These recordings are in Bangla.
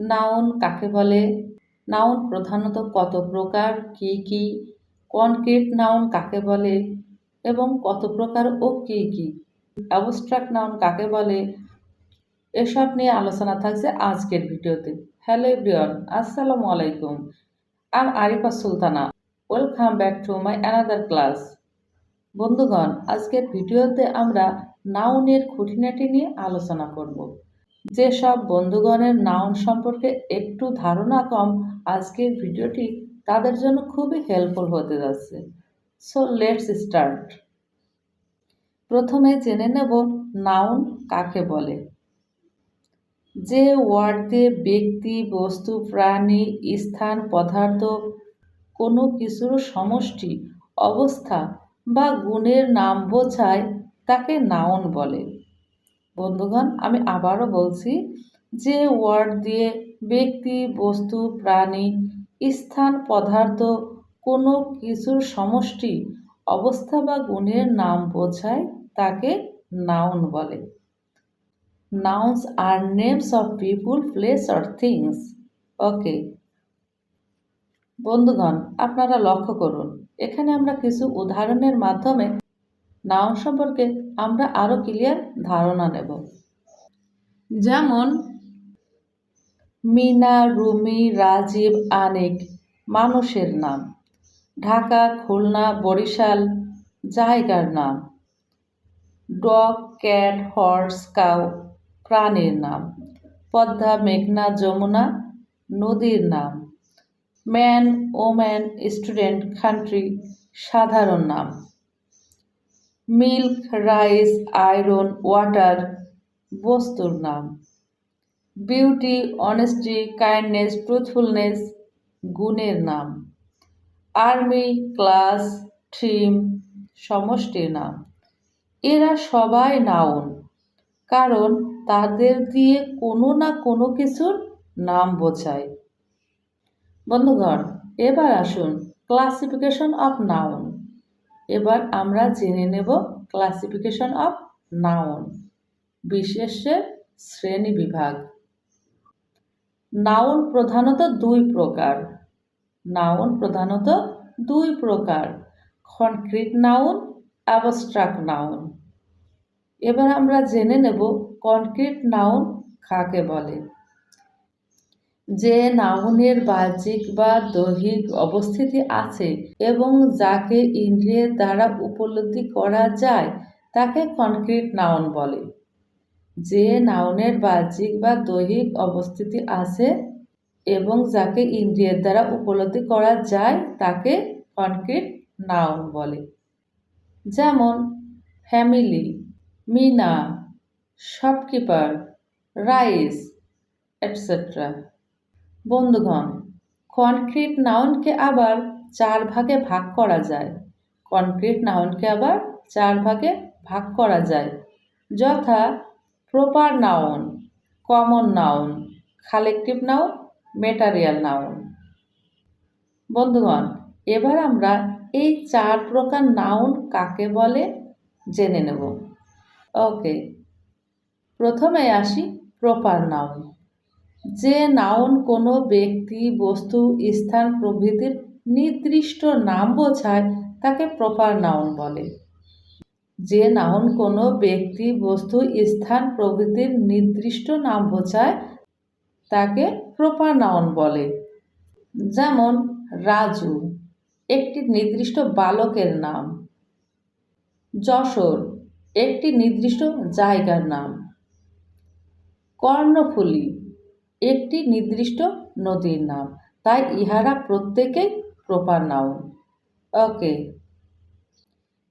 নাউন কাকে বলে? নাউন প্রধানত কত প্রকার, কি কি, কনক্রিট নাউন কাকে বলে এবং কত প্রকার ও কি কি? অ্যাবস্ট্রাক্ট নাউন কাকে বলে? এসব নিয়ে আলোচনা থাকছে আজকের ভিডিওতে। হ্যালো এভরিওয়ান, আসসালামু আলাইকুম। I'm Arifa Sultana. Welcome back to my another class বন্ধুগণ, আজকের ভিডিওতে আমরা নাউনের খুঁটিনাটি নিয়ে আলোচনা করব। যেসব বন্ধুগণের নাউন সম্পর্কে একটু ধারণা কম, আজকের ভিডিওটি তাদের জন্য খুবই হেল্পফুল হতে যাচ্ছে। সো লেটস স্টার্ট প্রথমে জেনে নেব নাউন কাকে বলে। যে ওয়ার্ড দিয়ে ব্যক্তি, বস্তু, প্রাণী, স্থান, পদার্থ, কোনো কিছুর সমষ্টি, অবস্থা বা গুণের নাম বোঝায় তাকে নাউন বলে। বন্ধুগণ, আমি আবারও বলছি যে ওয়ার্ড দিয়ে ব্যক্তি, বস্তু, প্রাণী, স্থান, পদার্থ, কোনো কিছুর সমষ্টি, অবস্থা বা গুণের নাম বোঝায় তাকে নাউন বলে। Nouns R names of people place or things okay বন্ধুগণ, আপনারা লক্ষ্য করুন, এখানে আমরা কিছু উদাহরণের মাধ্যমে নাউন সম্পর্কে আমরা আরও ক্লিয়ার ধারণা নেব। যেমন, মিনা, রুমি, রাজীব, আনিক, মানুষের নাম। ঢাকা, খুলনা, বরিশাল, জায়গার নাম। ডগ, ক্যাট, হর্স, কাউ, প্রাণীর নাম। পদ্মা, মেঘনা, যমুনা, নদীর নাম। ম্যান, ওম্যান, স্টুডেন্ট, কান্ট্রি, সাধারণ নাম। মিল্ক, রাইস, আয়রন, ওয়াটার, বস্তুর নাম। বিউটি, অনেস্টি, কাইন্ডনেস, ট্রুথফুলনেস, গুণের নাম। আর্মি, ক্লাস থিম সমষ্টির নাম। এরা সবাই নাউন, কারণ তাদের দিয়ে কোনো না কোনো কিছুর নাম বোঝায়। বন্ধুগণ, এবার আসুন ক্লাসিফিকেশন অফ নাউন এবার আমরা জেনে নেব ক্লাসিফিকেশন অফ নাউন বিশেষের শ্রেণি বিভাগ। নাউন প্রধানত দুই প্রকার। নাউন প্রধানত দুই প্রকার কনক্রিট নাউন অ্যাবস্ট্রাক্ট নাউন এবার আমরা জেনে নেব কনক্রিট নাউন কাকে বলে। যে নাউনের বাহ্যিক বা দৈহিক অবস্থিতি আছে এবং যাকে ইন্দ্রিয়ের দ্বারা উপলব্ধি করা যায়, তাকে কনক্রিট নাউন বলে। যে নাউনের বাহ্যিক বা দৈহিক অবস্থিতি আছে এবং যাকে ইন্দ্রিয়ের দ্বারা উপলব্ধি করা যায়, তাকে কনক্রিট নাউন বলে। যেমন, family, Meena, shopkeeper, rice, etcetera. বন্ধুগণ কনক্রিট নাউনকে আবার চার ভাগে ভাগ করা যায়। কনক্রিট নাউনকে আবার চার ভাগে ভাগ করা যায়। যথা proper noun common noun collective noun material noun বন্ধুগণ, এবার আমরা এই চার প্রকার নাউন কাকে বলে জেনে নেব। ওকে প্রথমে আসি প্রপার নাউন যে নাউন কোনো ব্যক্তি বস্তু, স্থান, প্রভৃতির নির্দিষ্ট নাম বোঝায়, তাকে প্রপার নাউন বলে। যে নাউন কোনো ব্যক্তি বস্তু, স্থান, প্রভৃতির নির্দিষ্ট নাম বোঝায়, তাকে প্রপার নাউন বলে। যেমন, রাজু, একটি নির্দিষ্ট বালকের নাম। যশোর, একটি নির্দিষ্ট জায়গার নাম। কর্ণফুলী একটি নির্দিষ্ট নদীর নাম। তাই ইহারা প্রত্যেকেই প্রপার নাউন। ওকে।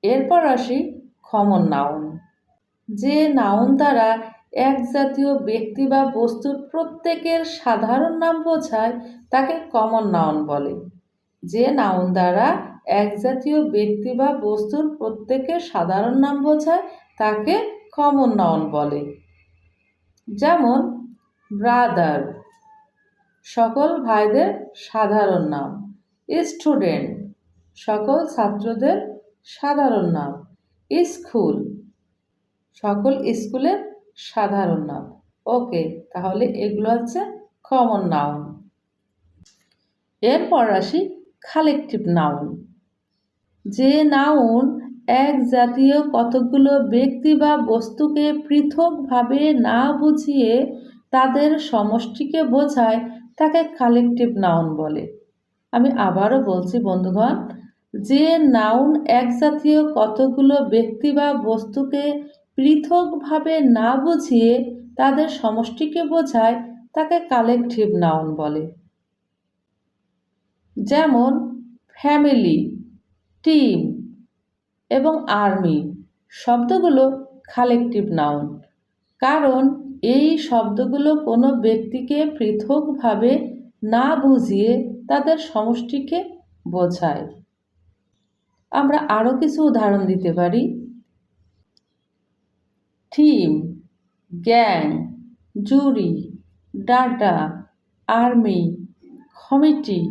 এরপর আসি খমন নাউন যে নাউন দ্বারা এক জাতীয় ব্যক্তি বা বস্তুর প্রত্যেকের সাধারণ নাম বোঝায়, তাকে কমন নাউন বলে। যে নাউন দ্বারা এক জাতীয় ব্যক্তি বা বস্তুর প্রত্যেকের সাধারণ নাম বোঝায়, তাকে কমন নাউন বলে। যেমন ব্রাদার। সকল ভাইদের সাধারণ নাম। স্টুডেন্ট। সকল ছাত্রদের সাধারণ নাম। স্কুল। সকল স্কুলের সাধারণ নাম। ওকে, তাহলে এগুলো হচ্ছে কমন নাউন এরপর আসি কালেকটিভ নাউন যে নাউন এক জাতীয় কতগুলো ব্যক্তি বা বস্তুকে পৃথকভাবে না বুঝিয়ে তাদের সমষ্টিকে বোঝায়, তাকে কালেকটিভ নাউন বলে। আমি আবারও বলছি, বন্ধুগণ, যে নাউন এক জাতীয় কতগুলো ব্যক্তি বা বস্তুকে পৃথকভাবে না বুঝিয়ে তাদের সমষ্টিকে বোঝায়, তাকে কালেকটিভ নাউন বলে। যেমন ফ্যামিলি টিম এবং আর্মি শব্দগুলো কালেকটিভ নাউন কারণ এই শব্দগুলো কোনো ব্যক্তিকে পৃথকভাবে না বুঝিয়ে তাদের সমষ্টিকে বোঝায়। আমরা আরও কিছু উদাহরণ দিতে পারি। Team, gang, jury, data, army, committee,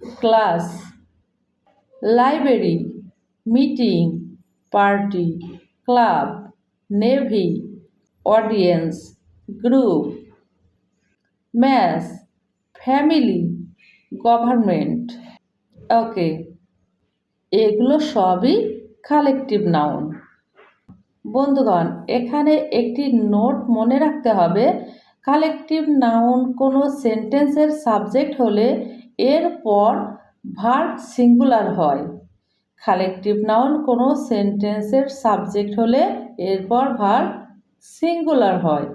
class, library, meeting, party, club, navy audience, group, mass, family, government. Okay, এগুলো সবই কালেকটিভ নাউন। বন্ধুগণ, এখানে একটি নোট মনে রাখতে হবে, কালেকটিভ নাউন কোনো সেন্টেন্সের সাবজেক্ট হলে এরপর ভার্ব সিঙ্গুলার হয়। কালেকটিভ নাউন কোনো সেন্টেন্সের সাবজেক্ট হলে এরপর ভার্ব সিঙ্গুলার হয়।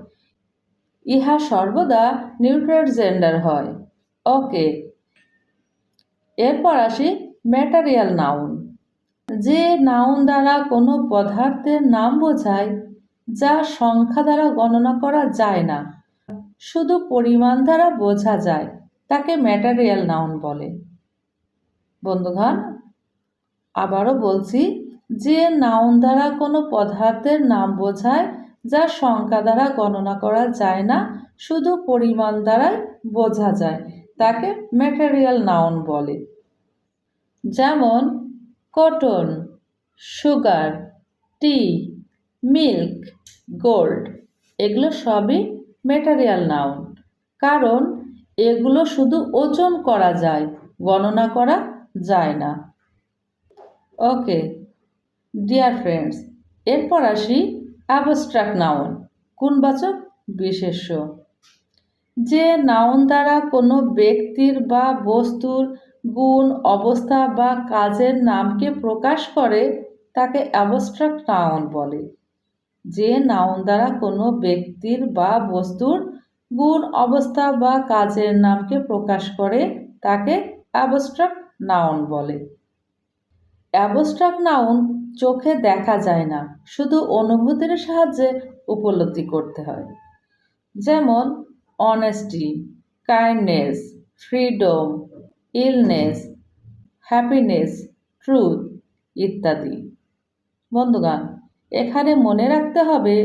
ইহা সর্বদা নিউট্রাল জেন্ডার হয়। ওকে, এরপর আসি ম্যাটারিয়াল নাউন। যে নাউন দ্বারা কোনো পদার্থের নাম বোঝায়, যা সংখ্যা দ্বারা গণনা করা যায় না, শুধু পরিমাণ দ্বারা বোঝা যায়, তাকে ম্যাটারিয়াল নাউন বলে। বন্ধুগণ, আবারও বলছি, যে নাউন দ্বারা কোনো পদার্থের নাম বোঝায় যা সংখ্যা দ্বারা গণনা করা যায় না, শুধু পরিমাণ দ্বারাই বোঝা যায়, তাকে ম্যাটেরিয়াল নাউন বলে। যেমন cotton sugar tea milk gold এগুলো সবই ম্যাটেরিয়াল নাউন কারণ, এগুলো শুধু ওজন করা যায়, গণনা করা যায় না। ওকে ডিয়ার ফ্রেন্ডস এরপর আসি অ্যাবস্ট্রাক্ট নাউন। গুণবাচক বিশেষ্য। যে নাউন দ্বারা কোনো ব্যক্তির বা বস্তুর গুণ, অবস্থা বা কাজের নামকে প্রকাশ করে, তাকে অ্যাবস্ট্রাক্ট নাউন বলে। যে নাউন দ্বারা কোনো ব্যক্তির বা বস্তুর গুণ, অবস্থা বা কাজের নামকে প্রকাশ করে, তাকে অ্যাবস্ট্রাক্ট নাউন বলে। অ্যাবস্ট্রাক্ট নাউন চোখে দেখা যায় না, শুধু অনুভূতির সাহায্যে উপলব্ধি করতে হয়। যেমন honesty kindness freedom illness happiness truth ইত্যাদি। বন্ধুগান এখানে মনে রাখতে হবে,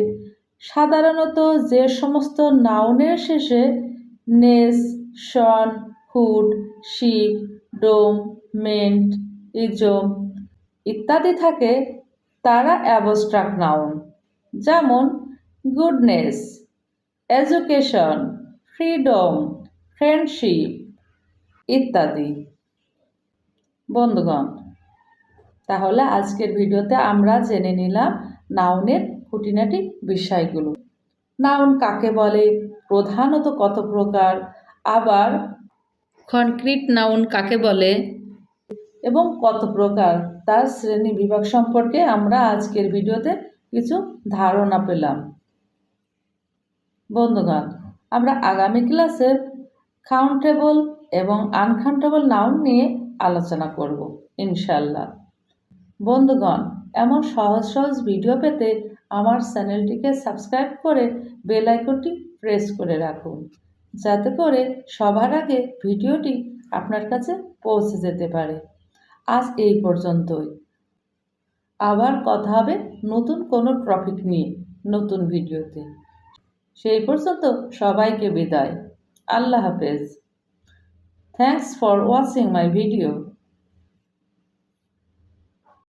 সাধারণত যে সমস্ত নাউনের শেষে ness tion hood ship dom ment ism ইত্যাদি থাকে, তারা অ্যাবস্ট্রাক্ট নাউন যেমন গুডনেস এডুকেশন ফ্রিডম ফ্রেন্ডশিপ ইত্যাদি। বন্ধুগণ, তাহলে আজকের ভিডিওতে আমরা জেনে নিলাম নাউনের খুঁটিনাটি বিষয়গুলো। নাউন কাকে বলে? প্রধানত কত প্রকার? আবার কনক্রিট নাউন কাকে বলে? এবং কত প্রকার? তার শ্রেণি বিভাগ সম্পর্কে আমরা আজকের ভিডিওতে কিছু ধারণা পেলাম। বন্ধুগণ, আমরা আগামী ক্লাসে কাউন্টেবল এবং আনকাউন্টেবল নাউন নিয়ে আলোচনা করব ইনশাল্লাহ বন্ধুগণ, এমন সহজ সহজ ভিডিও পেতে আমার চ্যানেলটিকে সাবস্ক্রাইব করে বেল আইকনটি প্রেস করে রাখুন, যাতে করে সবার আগে ভিডিওটি আপনার কাছে পৌঁছে যেতে পারে। আজ এই পর্যন্তই। আবার কথা হবে নতুন কোনো টপিক নিয়ে, নতুন ভিডিওতে। সেই পর্যন্ত সবাইকে বিদায়। আল্লাহ হাফেজ। Thanks for watching my video